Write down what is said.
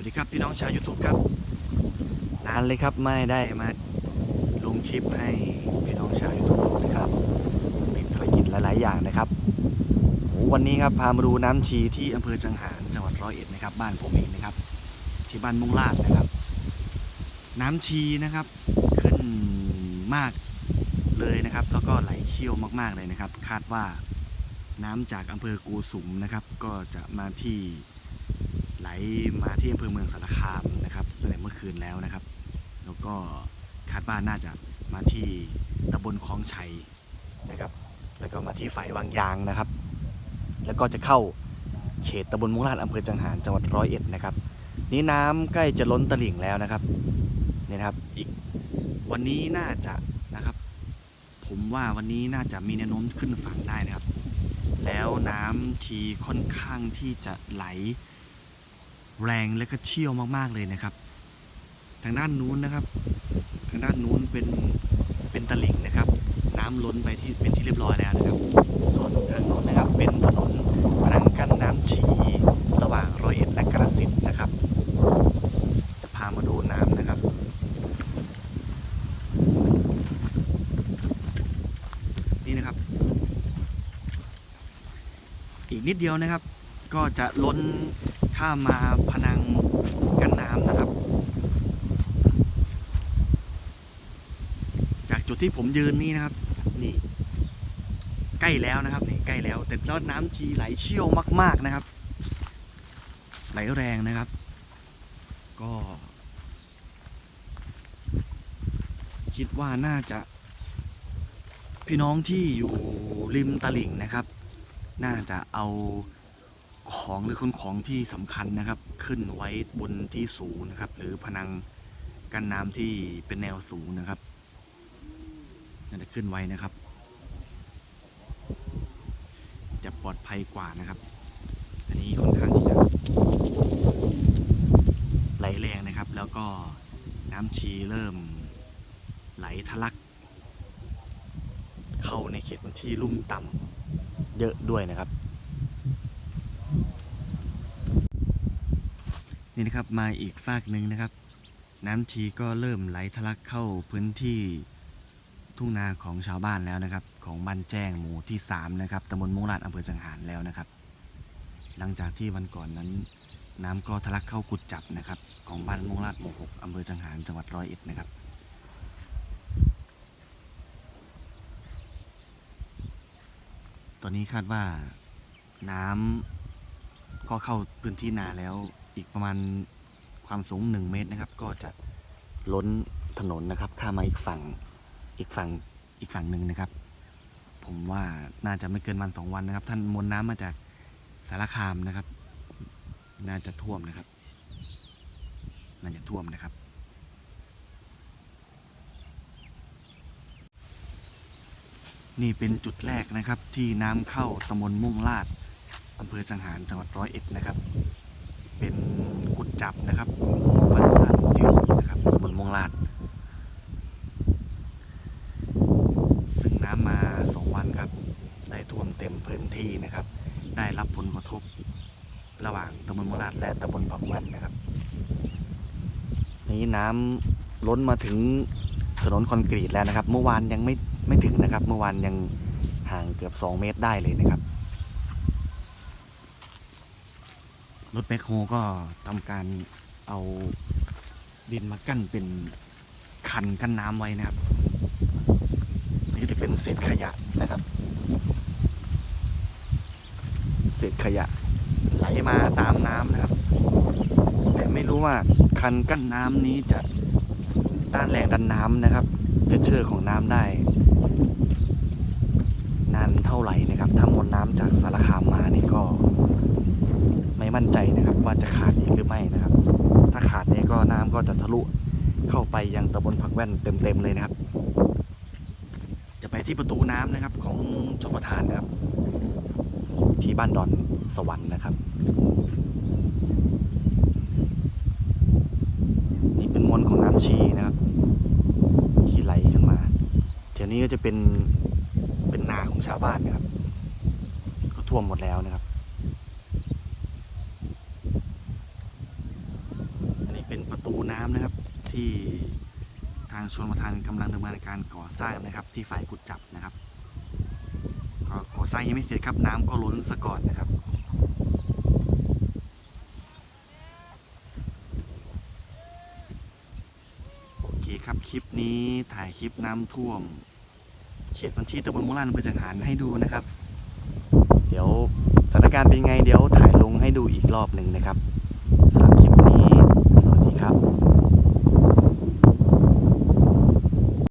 วัสดีครับพี่น้องชาว YouTube ครับนานเลยครับไม่ได้มาลงคลิปให้พี่น้องชาว YouTube นะครับติดภารกิจหลาย ๆ อย่างนะครับวันนี้ครับพามาดูน้ำชีที่อำเภอจังหารจังหวัดร้อยเอ็ดนะครับ บ้านผมเองนะครับ ที่บ้านมุงลาดนะครับ น้ำชีนะครับขึ้นมากเลยนะครับ แล้วก็ไหลเชี่ยวมาก ๆ เลยนะครับ คาดว่าน้ำจากอำเภอกูสุมนะครับ ก็จะมาที่ ไหลมาที่อำเภอเมืองสารคามนะครับตั้งแต่เมื่อคืนแล้วนะครับ แล้วก็คาดว่าน่าจะมาที่ตำบลคลองชัยนะครับ แล้วก็มาที่ฝ่ายวังยางนะครับ แล้วก็จะเข้าเขตตำบลมุงลาดอำเภอจังหารจังหวัดร้อยเอ็ดนะครับ นี่น้ำใกล้จะล้นตลิ่งแล้วนะครับเนี่ยนะครับอีกวันนี้น่าจะนะครับ ผมว่าวันนี้น่าจะมีแนวโน้มขึ้นฝั่งได้นะครับ แล้วน้ำชีค่อนข้างที่จะไหล แรงและก็เชี่ยวมากๆเลยนะครับ ทางด้านนู้นนะครับ ทางด้านนู้นเป็นเป็นตลิ่งนะครับ น้ำล้นไปที่เป็นที่เรียบร้อยแล้วนะครับ ส่วนทางโน้นนะครับเป็นถนนพนังกั้นน้ำฉีระหว่างร้อยเอ็ดและกระสินนะครับ จะพามาดูน้ำนะครับนี่นะครับ อีกนิดเดียวนะครับ ก็จะล้น ข้ามมาพนังกันน้ำนะครับ จากจุดที่ผมยืนนี่นะครับ นี่ ใกล้แล้วนะครับนี่ใกล้แล้ว แต่แล้วน้ำชีไหลเชี่ยวมาก ๆนะครับ ไหลแรงนะครับ ก็ คิดว่าน่าจะพี่น้องที่อยู่ริมตลิ่งนะครับ น่าจะเอา ของหรือคนของที่สำคัญนะครับ ขึ้นไว้บนที่สูงนะครับ หรือพนังกันน้ำที่เป็นแนวสูงนะครับน่าจะขึ้นไว้นะครับ จะปลอดภัยกว่านะครับ อันนี้ค่อนข้างที่จะไหลแรงนะครับ แล้วก็น้ำชีเริ่มไหลทะลัก เข้าในเขตพื้นที่ลุ่มต่ำเยอะด้วยนะครับ นี่นะครับมาอีกฝากหนึ่งนะครับ น้ำชีก็เริ่มไหลทะลักเข้าพื้นที่ทุ่งนาของชาวบ้านแล้วนะครับ ของบ้านแจ้งหมู่ที่3นะครับตำบลมงลาดอำเภอจังหารแล้วนะครับ หลังจากที่วันก่อนนั้น น้ำก็ทะลักเข้ากุดจับนะครับ ของบ้านมงลาดหมู่6อำเภอจังหารจังหวัดร้อยเอ็ดนะครับตอนนี้คาดว่าน้ำก็เข้าพื้นที่นาแล้ว อีกประมาณความสูง 1 เมตรนะครับ ก็จะล้นถนนนะครับ ข้ามมาอีกฝั่งอีกฝั่งอีกฝั่งหนึ่งนะครับ ผมว่าน่าจะไม่เกินวันสองวันนะครับ ท่านมวลน้ำมาจากสารคามนะครับ น่าจะท่วมนะครับ น่าจะท่วมนะครับนี่เป็นจุดแรกนะครับที่น้ำเข้าตำบลม่วงลาดอำเภอจังหารจังหวัดร้อยเอ็ดนะครับ เป็นกุดจับนะครับของบ้านม่งลาดนะครับตำบลมงลาด ซึ่งน้ำมาสองวันครับ ได้ท่วมเต็มพื้นที่นะครับ ได้รับผลกระทบระหว่างตำบลมงลาดและตำบลผักวันนะครับ นี้น้ำล้นมาถึงถนนคอนกรีตแล้วนะครับ เมื่อวานยังไม่ไม่ถึงนะครับ เมื่อวานยังห่างเกือบ 2 เมตรได้เลยนะครับ รถแบคโฮก็ทำการเอาดินมากั้นเป็นคันกั้นน้ำไว้นะครับ นี่จะเป็นเศษขยะนะครับ เศษขยะไหลมาตามน้ำนะครับ แต่ไม่รู้ว่าคันกั้นน้ำนี้จะต้านแรงดันน้ำนะครับเพชเชอร์ของน้ำได้ นานเท่าไหร่นะครับ ถ้ามวลน้ำจากสารคามมานี่ก็ ไม่มั่นใจนะครับว่าจะขาดอีกหรือไม่นะครับ ถ้าขาดเนี่ก็น้ำก็จะทะลุเข้าไปยังตำบลผักแว่นเต็มๆเลยนะครับ จะไปที่ประตูน้ำนะครับของชมประทานนะครับ ที่บ้านดอนสวรรค์นะครับ นี่เป็นมวลของน้ำชีนะครับ ที่ไหลขึ้นมาแถวนี้ก็จะเป็นเป็นนาของชาวบ้านนะครับ ก็ท่วมหมดแล้วนะครับามนะครับ ที่ทางชนประทานกำลังดำเนินการก่อสร้างนะครับ ที่ฝ่ายกุดจับนะครับก็ก่อสร้างยังไม่เสร็จครับน้ำก็ล้นซะก่อนนะครับโอเคครับ คลิปนี้ถ่ายคลิปน้ำท่วม เขตพื้นที่ตำบลมุลานอำเภอจังหารให้ดูนะครับ เดี๋ยวสถานการณ์เป็นไง เดี๋ยวถ่ายลงให้ดูอีกรอบหนึ่งนะครับ